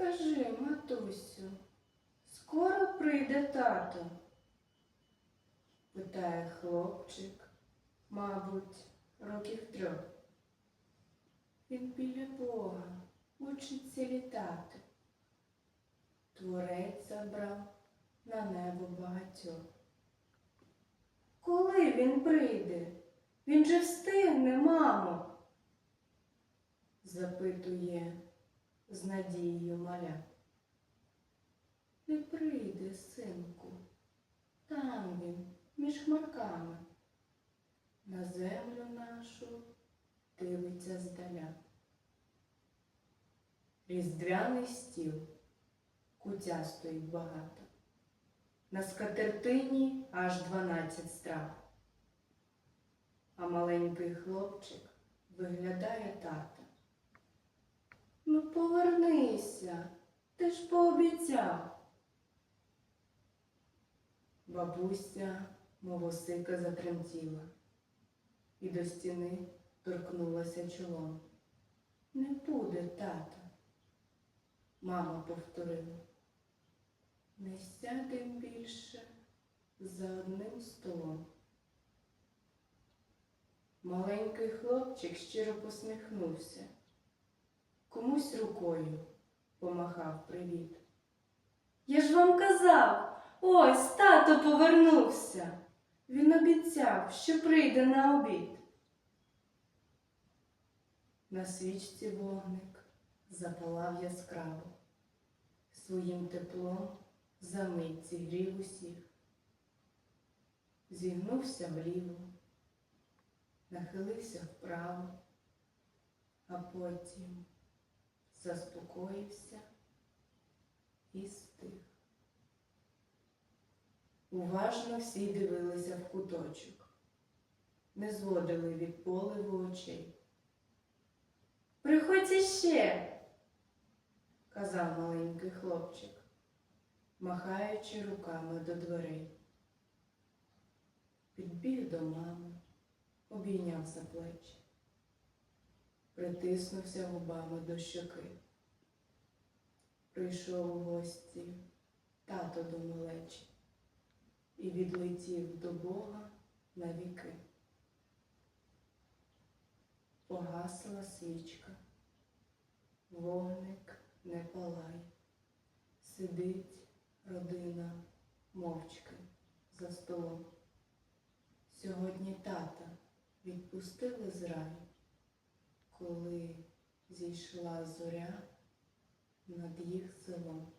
Скажи, матусю, скоро прийде тато? питає хлопчик, мабуть, років трьох. Він біля Бога учиться літати. Творець забрав на небо багатьох. Коли він прийде? Він же встигне, мамо. запитує з надією маля. Не прийде, синку, там він, між хмарками, на землю нашу дивиться здаля. Різдвяний стіл, кутя стоїть багато. На скатертині аж дванадцять страв. А маленький хлопчик виглядає тата. Ну, повернися, ти ж пообіцяв. Бабуся, мов осика, затремтіла і до стіни торкнулася чолом. Не буде, тата, мама повторила. Не сядем більше за одним столом. Маленький хлопчик щиро посміхнувся, комусь рукою помахав привіт. Я ж вам казав, ось тато повернувся. Він обіцяв, що прийде на обід. На свічці вогник запалав яскраво, своїм теплом за мить зігрів усіх. Зігнувся вліво, нахилився вправо, а потім заспокоївся і стих. Уважно всі дивилися в куточок, не зводили від поливу очей. Приходьте ще, казав маленький хлопчик, махаючи руками до дверей. Підбіг до мами, обійняв за плечі, притиснувся губами до щоки. Прийшов у гості тато до малечі і відлетів до Бога на віки. Погасла свічка, вогник не палає, сидить родина мовчки за столом. Сьогодні тата відпустили з раю, коли зійшла зоря над їх селом.